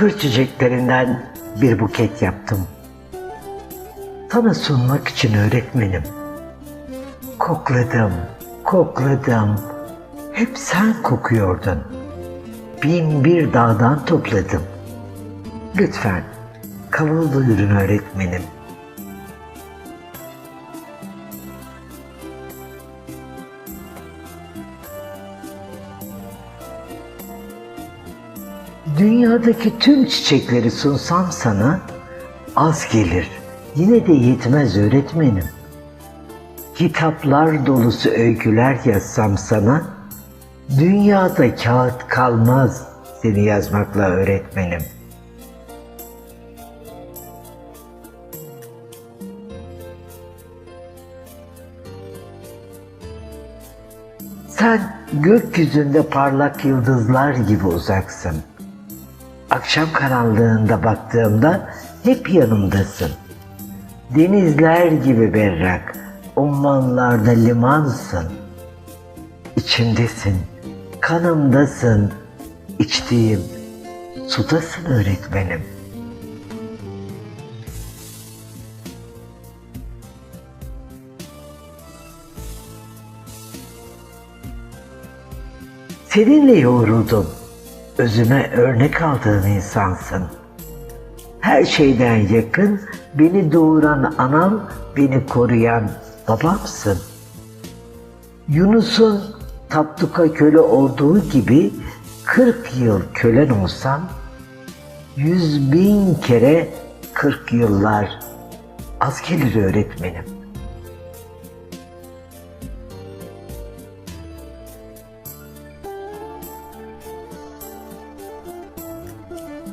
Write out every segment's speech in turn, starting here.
kır çiçeklerinden bir buket yaptım. Sana sunmak için öğretmenim. Kokladım, kokladım. Hep sen kokuyordun. Bin bir dağdan topladım. Lütfen kabul buyurun öğretmenim. Dünyadaki tüm çiçekleri sunsam sana az gelir. Yine de yetmez öğretmenim. Kitaplar dolusu öyküler yazsam sana dünyada kağıt kalmaz seni yazmakla öğretmenim. Sen gökyüzünde parlak yıldızlar gibi uzaksın. Akşam karanlığında baktığımda hep yanımdasın. Denizler gibi berrak, ummanlarda limansın. İçimdesin, kanımdasın, içtiğim sudasın öğretmenim. Seninle yoğruldum. Özüme örnek aldığın insansın. Her şeyden yakın, beni doğuran anam, beni koruyan babamsın. Yunus'un Tapduk'a köle olduğu gibi 40 yıl kölen olsam, yüz bin kere 40 yıllar az gelir öğretmenim.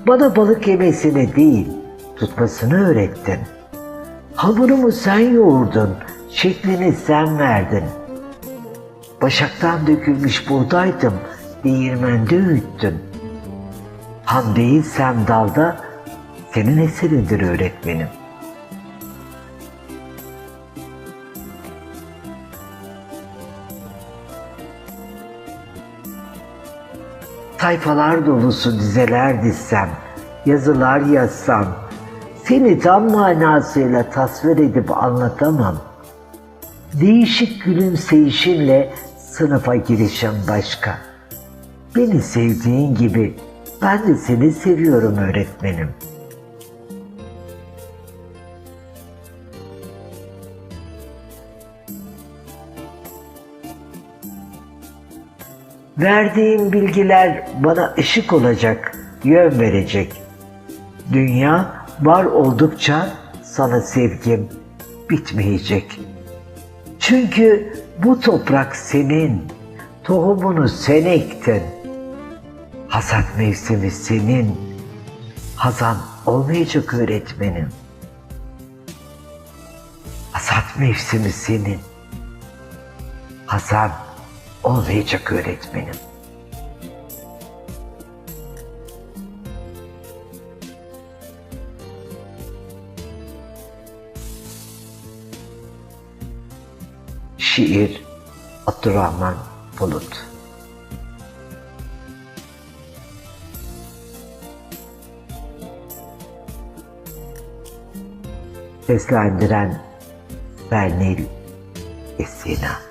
Bana balık yemesini değil, tutmasını öğrettin. Hamurumu sen yoğurdun, şeklini sen verdin. Başaktan dökülmüş buğdaydım, değirmende öğüttün. Han değilsem dalda, senin eserindir öğretmenim. Sayfalar dolusu dizeler dizsem, yazılar yazsam, seni tam manasıyla tasvir edip anlatamam. Değişik gülümseyişinle sınıfa girişim başka. Beni sevdiğin gibi ben de seni seviyorum öğretmenim. Verdiğim bilgiler bana ışık olacak, yön verecek. Dünya var oldukça sana sevgim bitmeyecek. Çünkü bu toprak senin, tohumunu sen ektin. Hasat mevsimi senin, hazan olmayacak öğretmenim. Hasat mevsimi senin, hazan olmayacak öğretmenim. Şiir Abdurrahman Bulut Seslendiren Bernil Esina